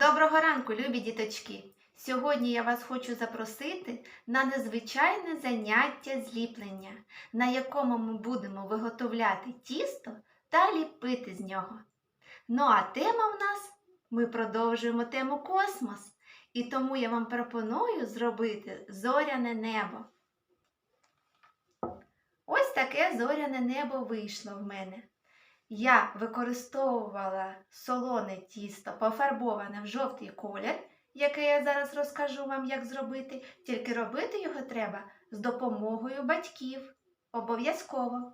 Доброго ранку, любі діточки! Сьогодні я вас хочу запросити на незвичайне заняття зліплення, на якому ми будемо виготовляти тісто та ліпити з нього. Ну а тема в нас ми продовжуємо тему космос, і тому я вам пропоную зробити зоряне небо. Ось таке зоряне небо вийшло в мене. Я використовувала солоне тісто, пофарбоване в жовтий колір, яке я зараз розкажу вам, як зробити. Тільки робити його треба з допомогою батьків. Обов'язково.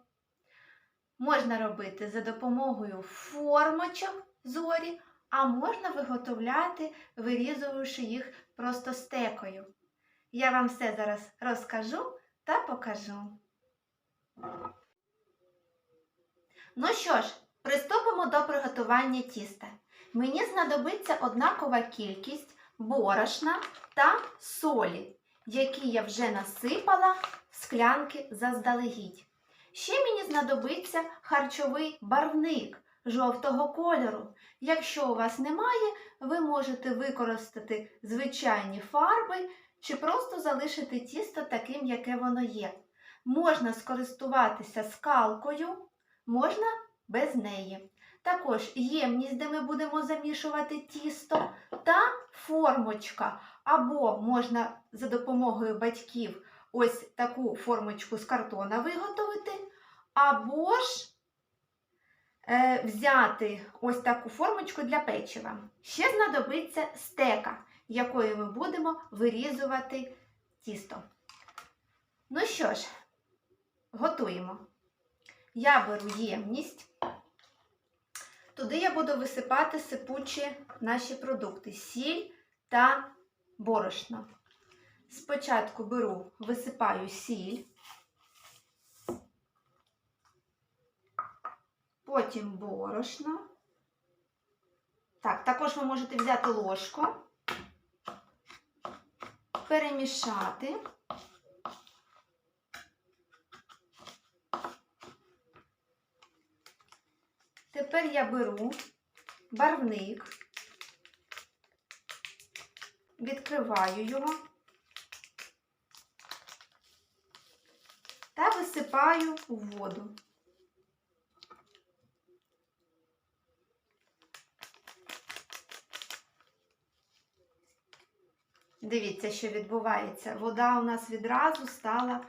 Можна робити за допомогою формочок зорі, а можна виготовляти, вирізуючи їх просто стекою. Я вам все зараз розкажу та покажу. Ну що ж, приступимо до приготування тіста. Мені знадобиться однакова кількість борошна та солі, які я вже насипала в склянки заздалегідь. Ще мені знадобиться харчовий барвник жовтого кольору. Якщо у вас немає, ви можете використати звичайні фарби чи просто залишити тісто таким, яке воно є. Можна скористуватися скалкою, можна без неї. Також ємність, де ми будемо замішувати тісто, та формочка. Або можна за допомогою батьків ось таку формочку з картона виготовити, або ж е, взяти ось таку формочку для печива. Ще знадобиться стека, якою ми будемо вирізувати тісто. Ну що ж, готуємо. Я беру ємність. Туди я буду висипати сипучі наші продукти сіль та борошно. Спочатку беру, висипаю сіль, потім борошно. Так, також ви можете взяти ложку, перемішати. Тепер я беру барвник, відкриваю його та висипаю у воду. Дивіться, що відбувається. Вода у нас відразу стала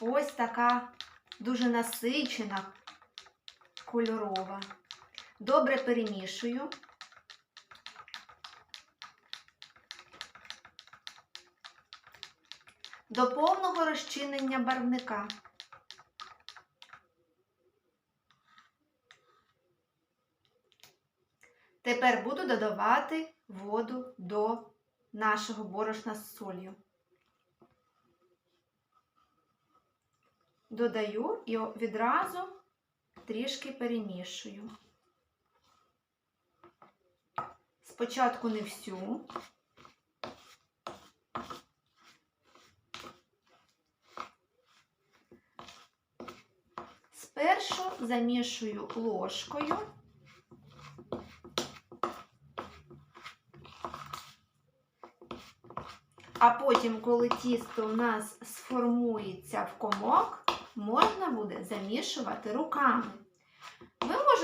ось така дуже насичена, кольорова. Добре перемішую. До повного розчинення барвника. Тепер буду додавати воду до нашого борошна з солью. Додаю і відразу трішки перемішую. Спочатку не всю. Спершу замішую ложкою. А потім, коли тісто у нас сформується в комок, можна буде замішувати руками.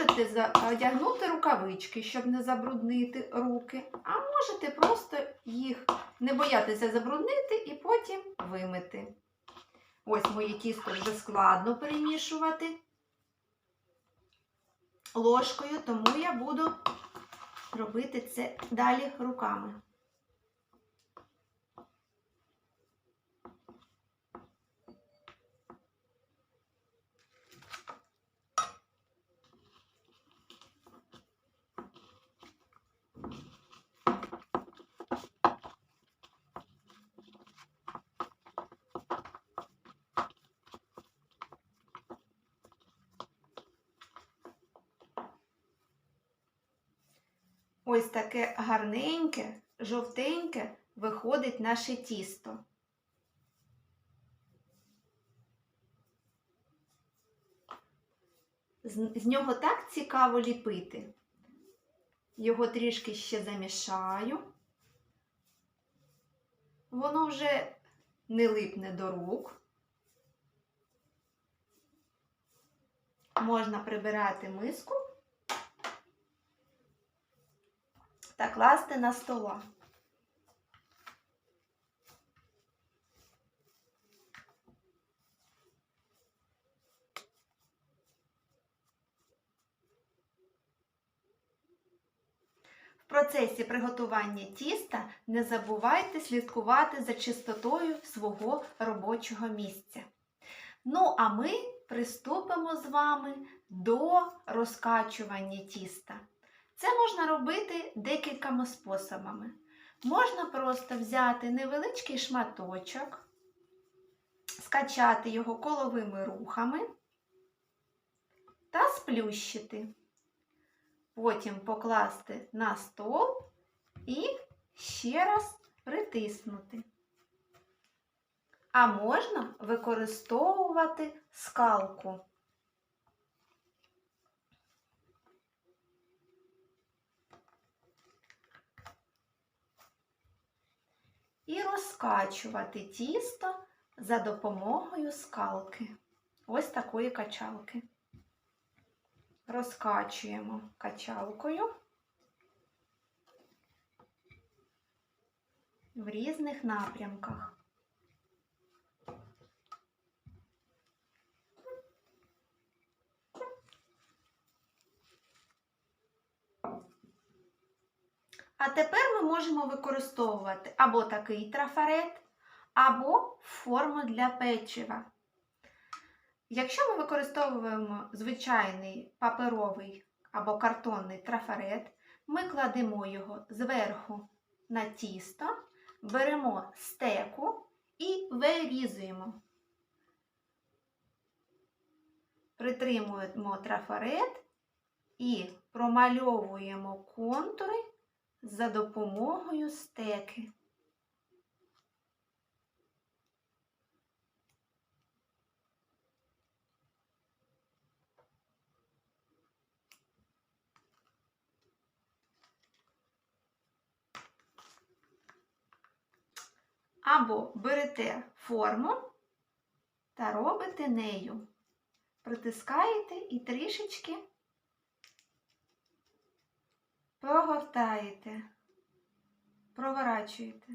Можете одягнути рукавички, щоб не забруднити руки, а можете просто їх не боятися забруднити і потім вимити. Ось моє тісто вже складно перемішувати ложкою, тому я буду робити це далі руками. Ось таке гарненьке, жовтеньке виходить наше тісто. З, нього так цікаво ліпити. Його трішки ще замішаю. Воно вже не липне до рук. Можна прибирати миску та класти на стола. В процесі приготування тіста не забувайте слідкувати за чистотою свого робочого місця. Ну, а ми приступимо з вами до розкачування тіста. Це можна робити декількома способами. Можна просто взяти невеличкий шматочок, скачати його коловими рухами та сплющити. Потім покласти на стол і ще раз притиснути. А можна використовувати скалку. І розкачувати тісто за допомогою скалки. Ось такої качалки. Розкачуємо качалкою в різних напрямках. А тепер ми можемо використовувати або такий трафарет, або форму для печива. Якщо ми використовуємо звичайний паперовий або картонний трафарет, ми кладемо його зверху на тісто, беремо стеку і вирізуємо. Притримуємо трафарет і промальовуємо контури за допомогою стеки. Або берете форму та робите нею. Притискаєте і трішечки прогортаєте, проворачуєте.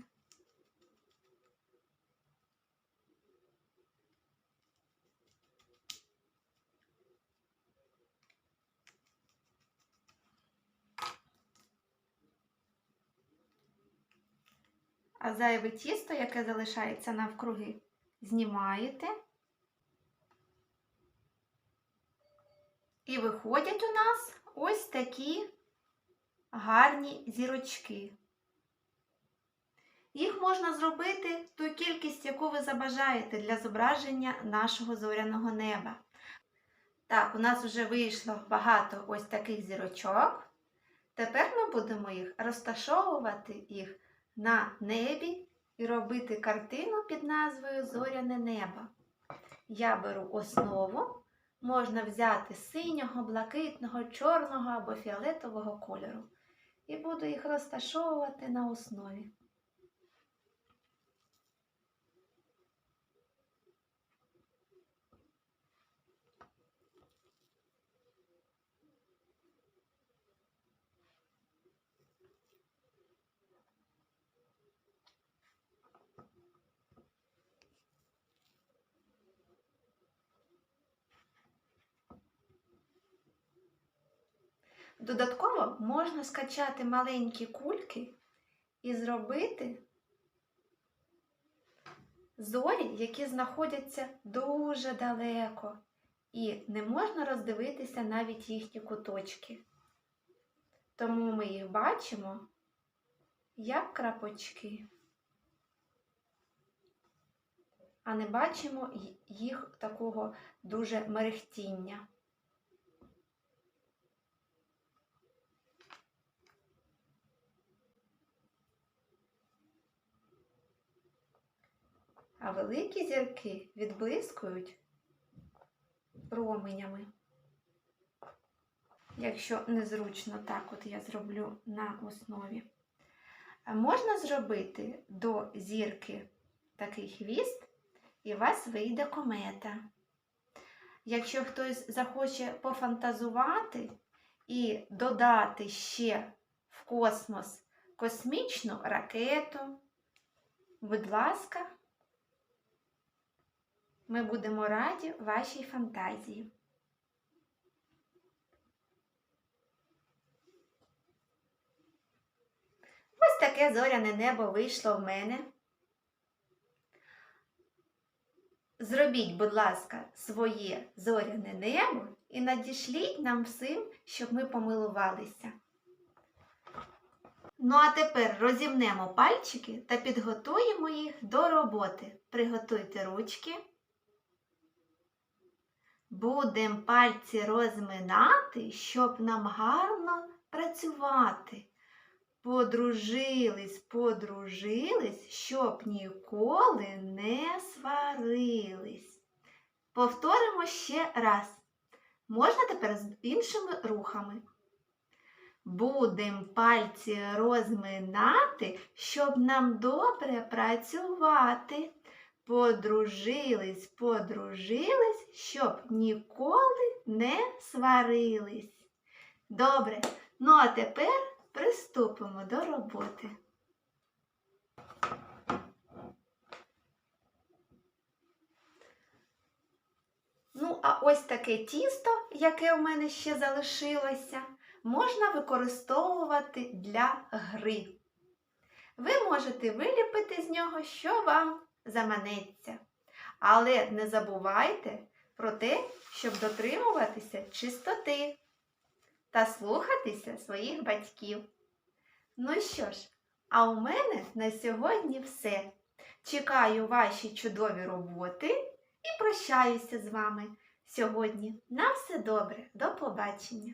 А зайве тісто, яке залишається навкруги, знімаєте. І виходять у нас ось такі гарні зірочки. Їх можна зробити ту кількість, яку ви забажаєте для зображення нашого зоряного неба. Так, у нас вже вийшло багато ось таких зірочок. Тепер ми будемо їх розташовувати їх на небі і робити картину під назвою Зоряне небо. Я беру основу, можна взяти синього, блакитного, чорного або фіолетового кольору. І буду їх розташовувати на основі. Додатково можна скачати маленькі кульки і зробити зорі, які знаходяться дуже далеко, і не можна роздивитися навіть їхні куточки. Тому ми їх бачимо як крапочки, а не бачимо їх такого дуже мерехтіння. А великі зірки відблискують променями. якщо незручно, так от я зроблю на основі. Можна зробити до зірки такий хвіст, і у вас вийде комета. Якщо хтось захоче пофантазувати і додати ще в космос космічну ракету, будь ласка, ми будемо раді вашій фантазії. Ось таке зоряне небо вийшло в мене. Зробіть, будь ласка, своє зоряне небо і надішліть нам всім, щоб ми помилувалися. Ну а тепер розімнемо пальчики та підготуємо їх до роботи. Приготуйте ручки. Будемо пальці розминати, щоб нам гарно працювати. Подружились, подружились, щоб ніколи не сварились. Повторимо ще раз. Можна тепер з іншими рухами. Будем пальці розминати, щоб нам добре працювати. Подружились, подружились, щоб ніколи не сварились. Добре, ну а тепер приступимо до роботи. Ну, а ось таке тісто, яке у мене ще залишилося, можна використовувати для гри. Ви можете виліпити з нього, що вам заманеться. Але не забувайте про те, щоб дотримуватися чистоти та слухатися своїх батьків. Ну що ж, а у мене на сьогодні все. Чекаю ваші чудові роботи і прощаюся з вами сьогодні. На все добре, до побачення!